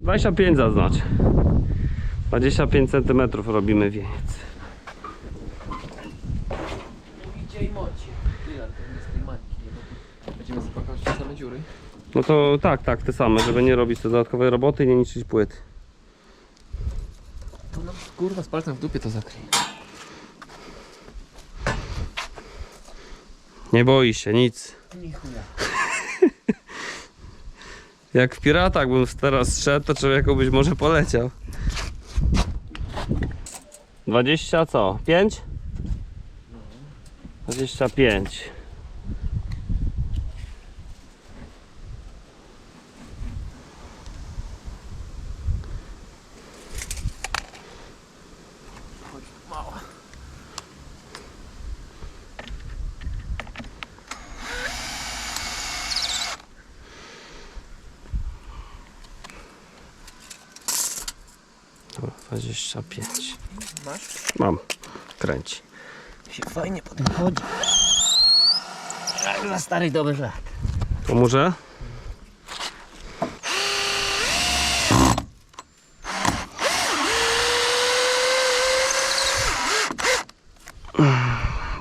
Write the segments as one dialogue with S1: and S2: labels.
S1: 25 zaznacz. 25 cm robimy wieniec.
S2: Mówicie i mocie. Ty, ale to nie z tej mańki, nie? Bo tu Będziemy zapakować te same dziury.
S1: No to tak, tak, te same, żeby nie robić te dodatkowej roboty i nie niszczyć płyt.
S2: To nam kurwa z palcem w dupie to zakryje.
S1: Nie boi się, nic.
S2: Nie chuja.
S1: Jak w piratach bym teraz szedł, to człowieku byś może poleciał. 20 co? 5? 25. 25.
S2: Masz?
S1: Mam. Kręci.
S2: Się fajnie po tym chodzi. Starych dobrych lat.
S1: Pomoże?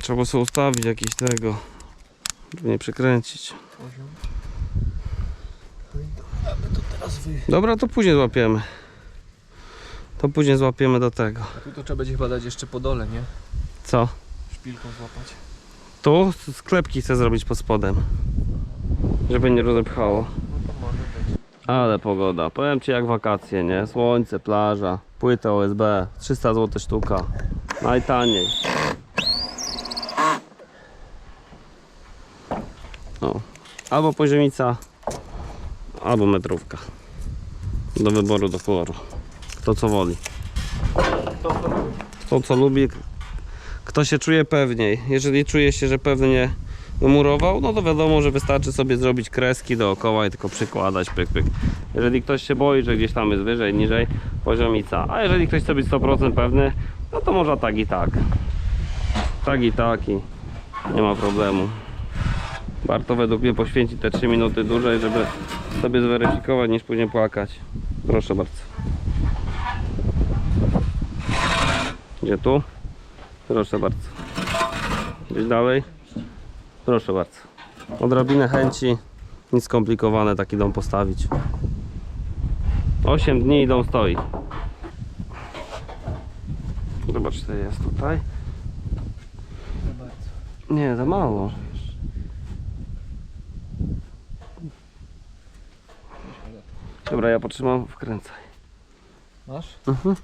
S1: Trzeba sobie ustawić jakiś tego, żeby nie przekręcić.
S2: No. Dobra, to
S1: później złapiemy. To później złapiemy do tego.
S2: A tu to trzeba będzie chyba dać jeszcze po dole, nie?
S1: Co?
S2: Szpilką złapać.
S1: Tu sklepki chcę zrobić pod spodem. Żeby nie rozepchało.
S2: No to może być.
S1: Ale pogoda. Powiem ci jak wakacje, nie? Słońce, plaża, płyta OSB, 300 zł sztuka. Najtaniej. O. Albo poziomica, albo metrówka. Do wyboru, do koloru. Kto co woli.
S2: To to
S1: co lubi, kto się czuje pewniej. Jeżeli czuje się, że pewnie murował, no to wiadomo, że wystarczy sobie zrobić kreski dookoła i tylko przykładać pyk, pyk. Jeżeli ktoś się boi, że gdzieś tam jest wyżej, niżej, poziomica. A jeżeli ktoś chce być 100% pewny, no to można tak i tak. Tak i tak i nie ma problemu. Warto według mnie poświęcić te 3 minuty dłużej, żeby sobie zweryfikować, niż później płakać. Proszę bardzo. Gdzie tu? Proszę bardzo. Gdzieś dalej? Proszę bardzo. Odrobinę chęci, nic skomplikowane taki dom postawić. 8 dni i dom stoi. Zobacz, co jest tutaj. Nie, za mało. Dobra, ja potrzymam, wkręcaj.
S2: Masz?
S1: Mhm.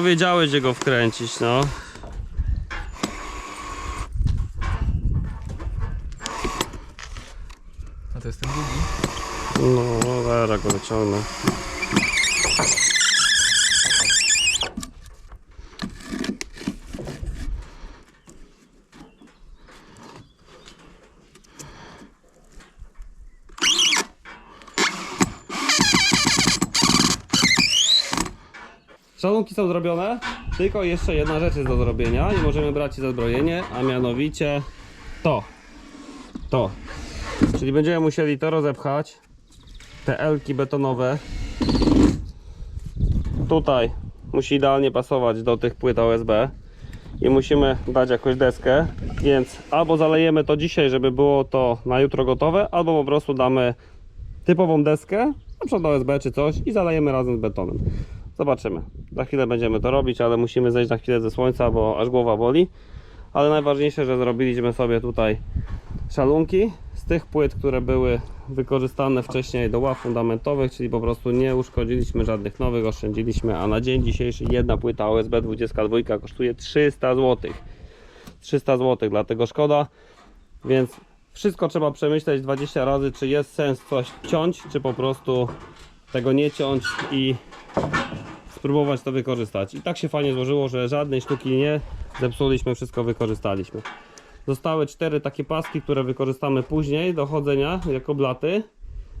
S1: No wiedziałeś gdzie go wkręcić, no.
S2: A to jest ten drugi?
S1: No, zaraz go wyciągnę. Szalunki są zrobione, tylko jeszcze jedna rzecz jest do zrobienia i możemy brać za zbrojenie, a mianowicie to. To. Czyli będziemy musieli to rozepchać, te elki betonowe. Tutaj musi idealnie pasować do tych płyt OSB i musimy dać jakąś deskę, więc albo zalejemy to dzisiaj, żeby było to na jutro gotowe, albo po prostu damy typową deskę, na przykład OSB czy coś i zalejemy razem z betonem. Zobaczymy. Za chwilę będziemy to robić, ale musimy zejść na chwilę ze słońca, bo aż głowa boli. Ale najważniejsze, że zrobiliśmy sobie tutaj szalunki z tych płyt, które były wykorzystane wcześniej do ław fundamentowych, czyli po prostu nie uszkodziliśmy żadnych nowych, oszczędziliśmy, a na dzień dzisiejszy jedna płyta OSB 22 kosztuje 300 zł. 300 zł, dlatego szkoda, więc wszystko trzeba przemyśleć 20 razy, czy jest sens coś ciąć, czy po prostu tego nie ciąć i spróbować to wykorzystać. I tak się fajnie złożyło, że żadnej sztuki nie zepsuliśmy, wszystko wykorzystaliśmy. Zostały cztery takie paski, które wykorzystamy później do chodzenia jako blaty,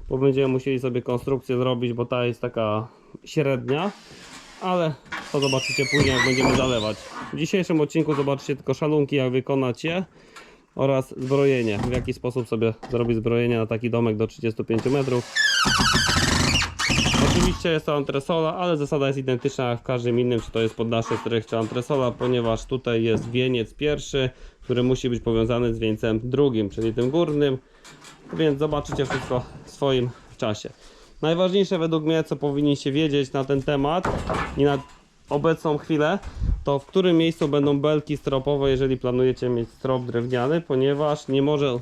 S1: bo będziemy musieli sobie konstrukcję zrobić, bo ta jest taka średnia, ale to zobaczycie później jak będziemy zalewać. W dzisiejszym odcinku zobaczycie tylko szalunki jak wykonać je oraz zbrojenie, w jaki sposób sobie zrobić zbrojenie na taki domek do 35 metrów. Oczywiście jest to antresola, ale zasada jest identyczna jak w każdym innym, czy to jest podnasze strych czy antresola, ponieważ tutaj jest wieniec pierwszy, który musi być powiązany z wieńcem drugim, czyli tym górnym, więc zobaczycie wszystko w swoim czasie. Najważniejsze według mnie, co powinniście wiedzieć na ten temat i na obecną chwilę, to w którym miejscu będą belki stropowe, jeżeli planujecie mieć strop drewniany, ponieważ nie może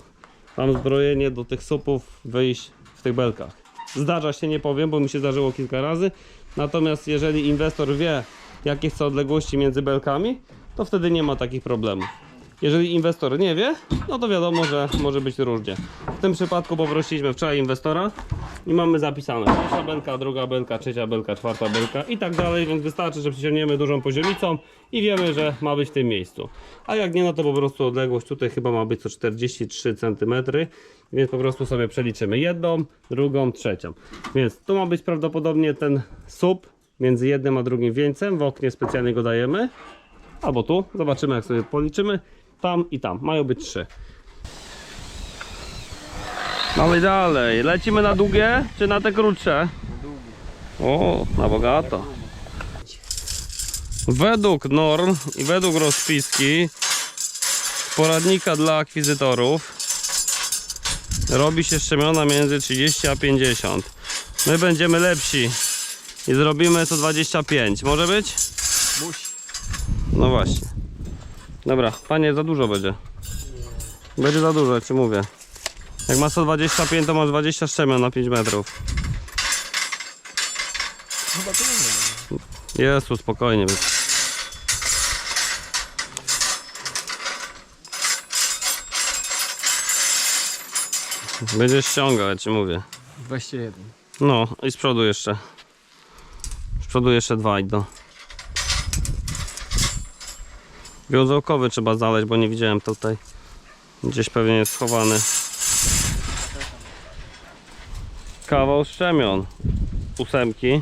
S1: tam zbrojenie do tych supów wyjść w tych belkach. Zdarza się, nie powiem, bo mi się zdarzyło kilka razy. Natomiast jeżeli inwestor wie, jakie są odległości między belkami, to wtedy nie ma takich problemów. Jeżeli inwestor nie wie, no to wiadomo, że może być różnie. W tym przypadku poprosiliśmy wczoraj inwestora i mamy zapisane pierwsza belka, druga belka, trzecia belka, czwarta belka i tak dalej, więc wystarczy, że przyciągniemy dużą poziomicą i wiemy, że ma być w tym miejscu. A jak nie, no to po prostu odległość tutaj chyba ma być co 43 cm, więc po prostu sobie przeliczymy jedną, drugą, trzecią. Więc tu ma być prawdopodobnie ten słup między jednym a drugim wieńcem, w oknie specjalnie go dajemy. Albo tu, zobaczymy jak sobie policzymy. Tam i tam, mają być trzy. Mamy dalej, lecimy na długie czy na te krótsze? O, na bogato. Według norm i według rozpiski poradnika dla akwizytorów robi się szczemiona między 30 a 50. My będziemy lepsi i zrobimy co 25. Może być?
S2: Musi.
S1: No właśnie. Dobra, panie, za dużo będzie. Będzie za dużo, ci mówię. Jak ma 125, to masz 20 szczemion na 5 metrów.
S2: Chyba to nie ma.
S1: Jezu, spokojnie. być. Będziesz ściągał, ja ci mówię.
S2: 21.
S1: No i z przodu jeszcze. Z przodu jeszcze dwa idą. Wiązałkowy trzeba znaleźć, bo nie widziałem tutaj. Gdzieś pewnie jest schowany. Kawał szczemion. Ósemki.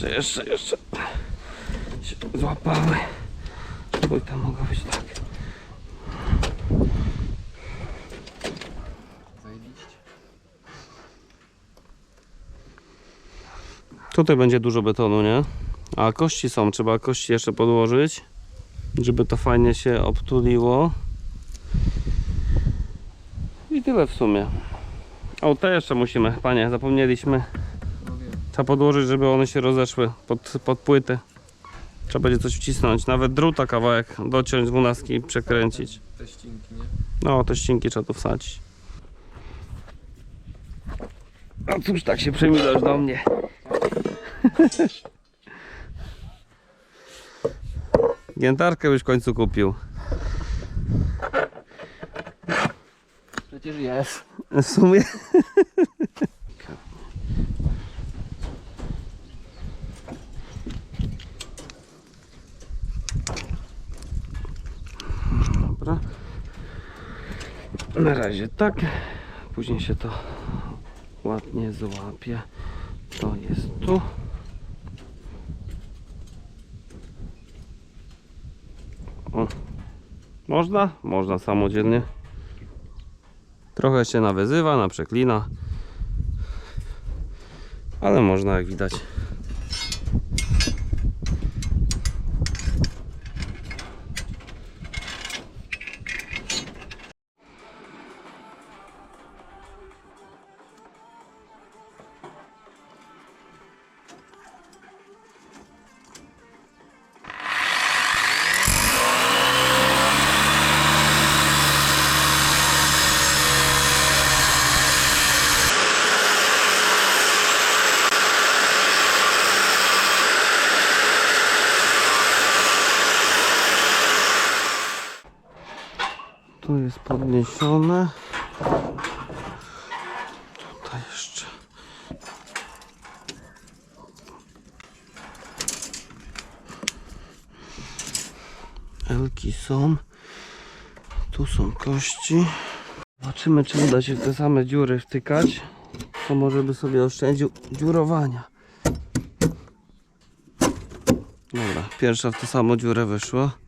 S1: Jeszcze, jeszcze, jeszcze. Się złapały. Bo tam mogło być tak. Tutaj będzie dużo betonu, nie? A kości są, trzeba kości jeszcze podłożyć, żeby to fajnie się obtuliło. I tyle w sumie. O, te jeszcze musimy, panie, zapomnieliśmy. Trzeba podłożyć, żeby one się rozeszły pod, pod płyty. Trzeba będzie coś wcisnąć, nawet druta kawałek dociąć z dwunastki i przekręcić.
S2: Te ścinki, nie?
S1: No, te ścinki trzeba tu wsadzić. No cóż, tak się przemilasz do mnie. Giętarkę byś w końcu kupił.
S2: Przecież jest.
S1: W sumie. Na razie tak. Później się to ładnie złapie. To jest tu. O. Można? Można samodzielnie. Trochę się nawyzywa, naprzeklina. Ale można jak widać. Podniesione. Tutaj jeszcze. Elki są. Tu są kości. Zobaczymy, czy uda się w te same dziury wtykać. To może by sobie oszczędził dziurowania. Dobra, pierwsza w tę samą dziurę wyszła.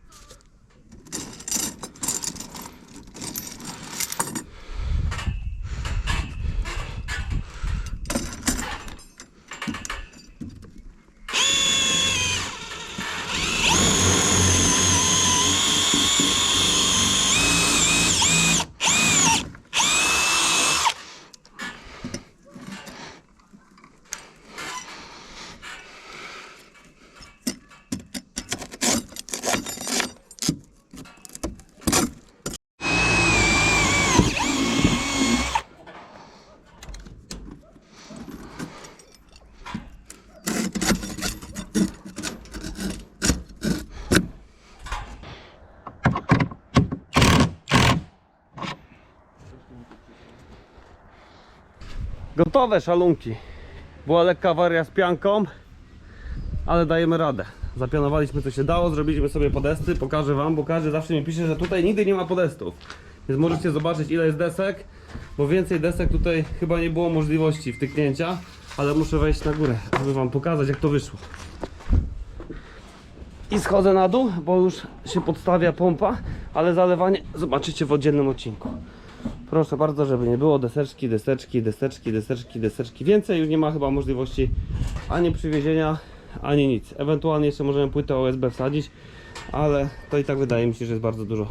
S1: Gotowe szalunki. Była lekka awaria z pianką, ale dajemy radę. Zapianowaliśmy co się dało, zrobiliśmy sobie podesty, pokażę wam, bo każdy zawsze mi pisze, że tutaj nigdy nie ma podestów. Więc możecie zobaczyć ile jest desek, bo więcej desek tutaj chyba nie było możliwości wtyknięcia, ale muszę wejść na górę, żeby wam pokazać jak to wyszło. I schodzę na dół, bo już się podstawia pompa, ale zalewanie zobaczycie w oddzielnym odcinku. Proszę bardzo, żeby nie było deseczki, deseczki, deseczki, deseczki, deseczki. Więcej już nie ma chyba możliwości ani przywiezienia, ani nic. Ewentualnie jeszcze możemy płytę OSB wsadzić, ale to i tak wydaje mi się, że jest bardzo dużo.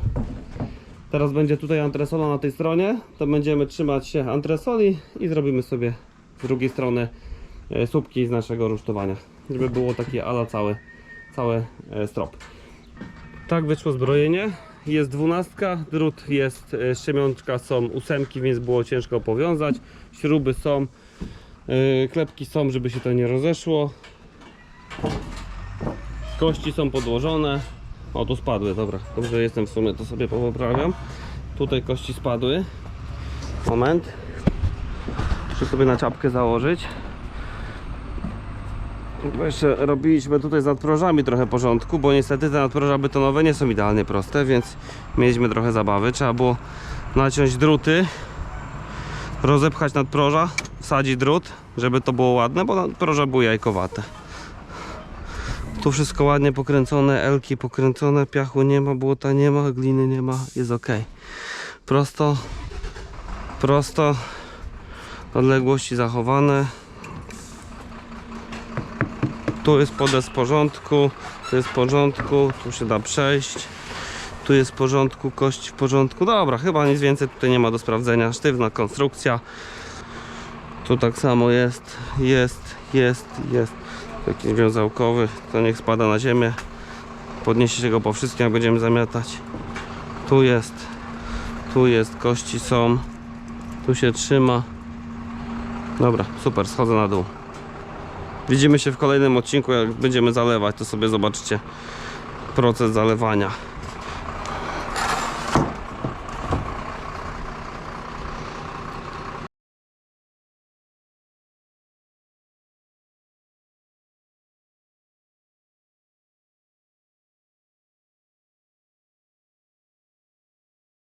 S1: Teraz będzie tutaj antresola na tej stronie, to będziemy trzymać się antresoli i zrobimy sobie z drugiej strony e, słupki z naszego rusztowania, żeby było takie ala całe, całe e, strop. Tak wyszło zbrojenie. Jest dwunastka, drut jest, e, szczemiączka są ósemki, więc było ciężko powiązać. Śruby są, e, klepki są, żeby się to nie rozeszło. Kości są podłożone. O, tu spadły, dobra. Dobrze jestem w sumie, to sobie poprawiam. Tutaj kości spadły. Moment. Muszę sobie na czapkę założyć. Bo jeszcze robiliśmy tutaj z nadprożami trochę porządku, bo niestety te nadproża betonowe nie są idealnie proste, więc mieliśmy trochę zabawy. Trzeba było naciąć druty, rozepchać nadproża, wsadzić drut, żeby to było ładne, bo nadproża były jajkowate. Tu wszystko ładnie pokręcone, elki pokręcone, piachu nie ma, błota nie ma, gliny nie ma, jest ok. Prosto, prosto, odległości zachowane. Tu jest podest w porządku, tu jest w porządku, tu się da przejść. Tu jest w porządku, kość w porządku. Dobra, chyba nic więcej tutaj nie ma do sprawdzenia. Sztywna konstrukcja. Tu tak samo jest, jest, jest, jest. Taki wiązałkowy, to niech spada na ziemię. Podniesie się go po wszystkim, jak będziemy zamiatać. Tu jest, tu jest, kości są. Tu się trzyma. Dobra, super, schodzę na dół. Widzimy się w kolejnym odcinku, jak będziemy zalewać, to sobie zobaczycie proces zalewania.